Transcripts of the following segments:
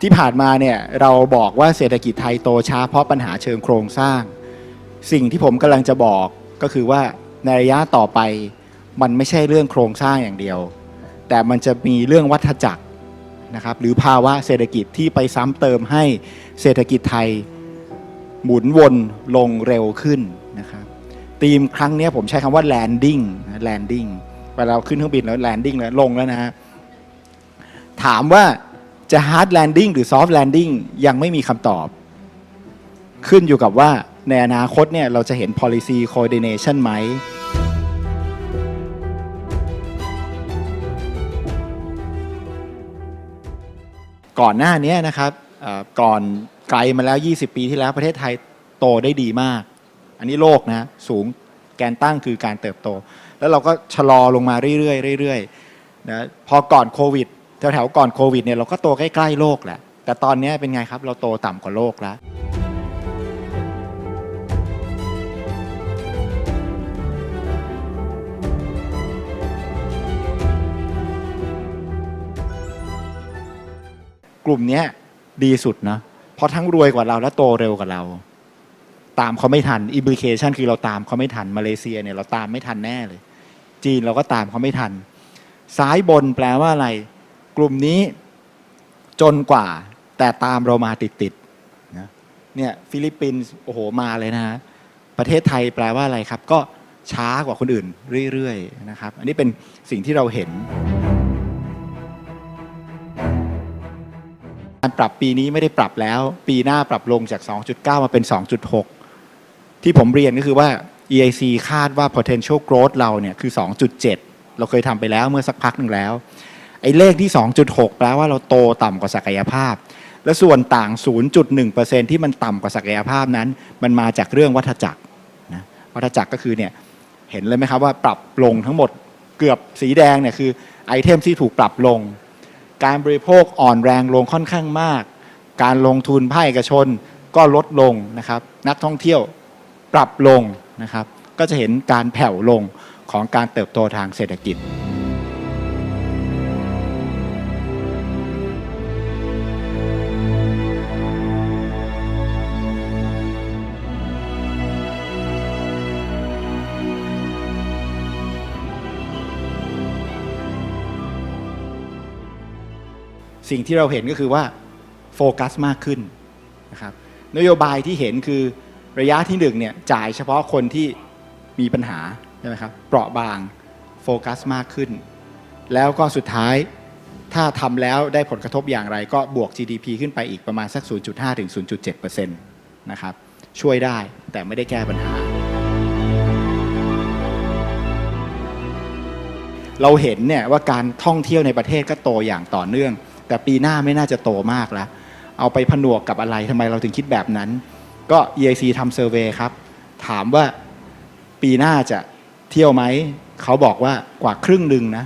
ที่ผ่านมาเนี่ยเราบอกว่าเศรษฐกิจไทยโตช้าเพราะปัญหาเชิงโครงสร้าง สิ่งที่ผมกำลังจะบอกก็คือว่าในระยะต่อไปมันไม่ใช่เรื่องโครงสร้างอย่างเดียว แต่มันจะมีเรื่องวัฏจักรนะครับหรือภาวะเศรษฐกิจที่ไปซ้ำเติมให้เศรษฐกิจไทยหมุนวนลงเร็วขึ้นนะครับธีมครั้งนี้ผมใช้คำว่า landing landing เวลาเราขึ้นเครื่องบินแล้ว landing แล้วลงแล้วนะฮะถามว่า จะ hard landing หรือ soft landing ยังไม่มีคำตอบ ขึ้นอยู่กับว่าในอนาคตเนี่ยเราจะเห็น policy coordination ไหมก่อนหน้านี้นะครับก่อนไกลมาแล้ว 20 ปีที่แล้วประเทศไทยโตได้ดีมาก อันนี้โลกนะสูงแกนตั้งคือการเติบโต แล้วเราก็ชะลอลงมาเรื่อยๆเรื่อยๆนะพอก่อนโควิด แถวๆก่อนโควิดเนี่ยเราก็โตใกล้ๆโลกแหละ แต่ตอนนี้เป็นไงครับ เราโตต่ำกว่าโลกแล้วกลุ่มนี้ดีสุดนะ เพราะทั้งรวยกว่าเราและโตเร็วกว่าเรา ตามเขาไม่ทันอิมพลิเคชันคือเราตามเขาไม่ทันมาเลเซียเนี่ยเราตามไม่ทันแน่เลย จีนเราก็ตามเขาไม่ทัน ซ้ายบนแปลว่าอะไร กลุ่มนี้จนกว่าแต่ตามเรามาติดๆนะเนี่ยฟิลิปปินส์โอ้โหมาเลยนะฮะประเทศไทยแปลว่าอะไรครับ ก็ช้ากว่าคนอื่นเรื่อยๆนะครับ อันนี้เป็นสิ่งที่เราเห็น การปรับปีนี้ไม่ได้ปรับแล้ว ปีหน้าปรับลงจาก 2.9 มาเป็น 2.6 ที่ผมเรียนก็คือว่า EIC คาดว่า potential growth เราเนี่ยคือ 2.7 เราเคยทำไปแล้วเมื่อสักพักหนึ่งแล้ว ไอ้เลขที่ 2.6 แปลว่าเราโตต่ำกว่าศักยภาพ และส่วนต่าง 0.1%ที่มันต่ำกว่าศักยภาพนั้น มันมาจากเรื่องวัฏจักรนะวัฏจักรก็คือเนี่ยเห็นเลยไหมครับว่าปรับลงทั้งหมดเกือบสีแดงเนี่ยคือไอเทมที่ถูกปรับลง การบริโภคอ่อนแรงลงค่อนข้างมาก การลงทุนภาคเอกชนก็ลดลงนะครับ นักท่องเที่ยวปรับลงนะครับ ก็จะเห็นการแผ่วลงของการเติบโตทางเศรษฐกิจ สิ่งที่เราเห็นก็คือว่าโฟกัสมากขึ้นนะครับนโยบายที่เห็นคือระยะที่หนึ่งเนี่ยจ่ายเฉพาะคนที่มีปัญหาใช่ไหมครับเปราะบางโฟกัสมากขึ้น แล้วก็สุดท้ายถ้าทำแล้วได้ผลกระทบอย่างไร ก็บวก GDP ขึ้นไปอีกประมาณสัก 0.5ถึง0.7%นะครับช่วยได้แต่ไม่ได้แก้ปัญหา เราเห็นเนี่ยว่าการท่องเที่ยวในประเทศก็โตอย่างต่อเนื่อง แต่ปีหน้าไม่น่าจะโตมากล้วเอาไปผนวกกับอะไรทำไมเราถึงคิดแบบนั้น ก็ EIC ทำเซอร์เวยครับ ถามว่าปีหน้าจะเที่ยวไหม เขาบอกว่ากว่าครึ่งหนึ่งนะ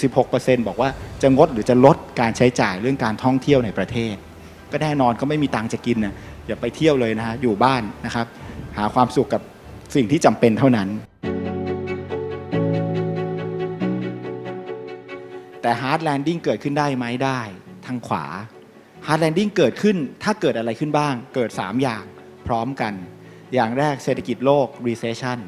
46%บอกว่าจะงดหรือจะลดการใช้จ่ายเรื่องการท่องเที่ยวในประเทศ ก็แน่นอนก็ไม่มีตังค์จะกินนะอย่าไปเที่ยวเลยนะฮะอยู่บ้านนะครับ หาความสุขกับสิ่งที่จำเป็นเท่านั้น แต่ hard landing เกิดขึ้นได้ไหมได้ทางขวา hard landing เกิดขึ้นถ้าเกิดอะไรขึ้นบ้าง เกิด 3 อย่างพร้อมกัน อย่างแรกเศรษฐกิจโลก recession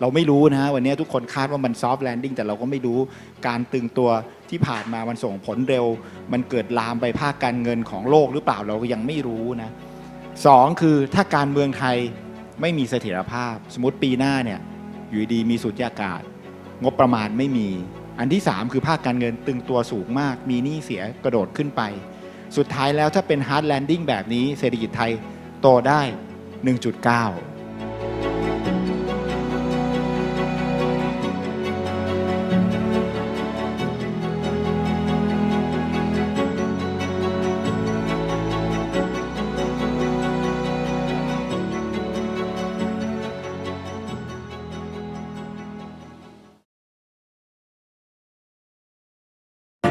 เราไม่รู้นะฮะวันนี้ทุกคนคาดว่ามัน soft landing แต่เราก็ไม่รู้การตึงตัวที่ผ่านมามันส่งผลเร็ว มันเกิดลามไปภาคการเงินของโลกหรือเปล่าเราก็ยังไม่รู้นะสองคือถ้าการเมืองไทยไม่มีเสถียรภาพ สมมติปีหน้าเนี่ยอยู่ดีมีสุญญากาศ งบประมาณไม่มี อันที่ 3 คือภาคการเงินตึงตัวสูงมาก มีหนี้เสียกระโดดขึ้นไป สุดท้ายแล้วถ้าเป็น hard landing แบบนี้เศรษฐกิจไทยโตได้ 1.9